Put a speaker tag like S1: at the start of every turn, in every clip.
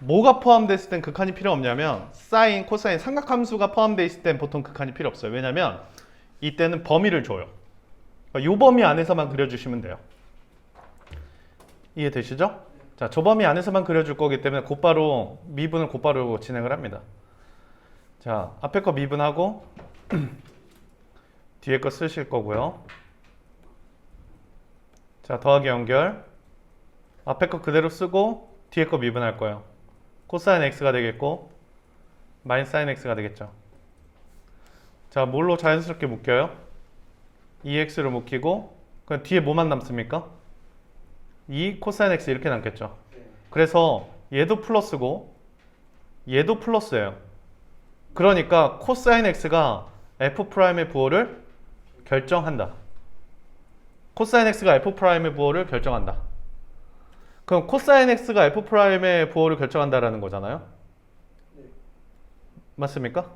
S1: 뭐가 포함되어 있을 땐 극한이 필요 없냐면 사인, 코사인, 삼각함수가 포함되어 있을 땐 보통 극한이 필요 없어요. 왜냐면 이때는 범위를 줘요. 그러니까 요 범위 안에서만 그려주시면 돼요. 이해되시죠? 자, 저 범위 안에서만 그려줄 거기 때문에 곧바로 미분을 곧바로 진행을 합니다. 자, 앞에 거 미분하고 뒤에 거 쓰실 거고요. 자, 더하기 연결. 앞에 거 그대로 쓰고 뒤에 거 미분할 거예요. 코사인 x가 되겠고 마이너스 사인 x가 되겠죠. 자, 뭘로 자연스럽게 묶여요? 2x로 묶이고 그럼 뒤에 뭐만 남습니까? 2 코사인 x 이렇게 남겠죠. 그래서 얘도 플러스고 얘도 플러스예요. 그러니까 코사인 x가 f 프라임의 부호를 결정한다. 코사인 x가 f 프라임의 부호를 결정한다. 그럼 코사인 x가 f 프라임의 부호를 결정한다라는 거잖아요.
S2: 네.
S1: 맞습니까?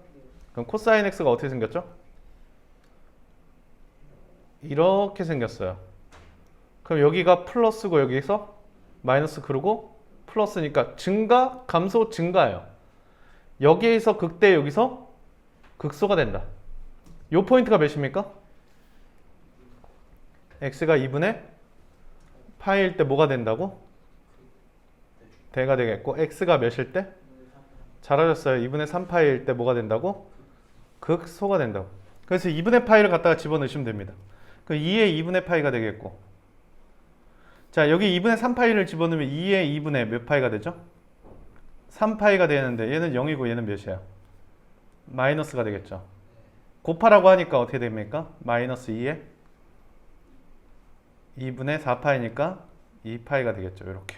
S1: 그럼 코사인 x가 어떻게 생겼죠? 이렇게 생겼어요. 그럼 여기가 플러스고 여기서 마이너스 그러고 플러스니까 증가, 감소, 증가예요. 여기에서 극대 여기서 극소가 된다. 요 포인트가 몇입니까? x가 2분의 파일 때 뭐가 된다고? 대가 되겠고 x가 몇일 때? 잘하셨어요. 2분의 3파일 때 뭐가 된다고? 극소가 된다고. 그래서 2분의 파이를 갖다가 집어넣으시면 됩니다. 그 2의 2분의 파이가 되겠고 자 여기 2분의 3파이를 집어넣으면 2의 2분의 몇 파이가 되죠? 3파이가 되는데 얘는 0이고 얘는 몇이야? 마이너스가 되겠죠. 곱하라고 하니까 어떻게 됩니까? 마이너스 2에 2분의 4파이니까 2파이가 되겠죠. 이렇게.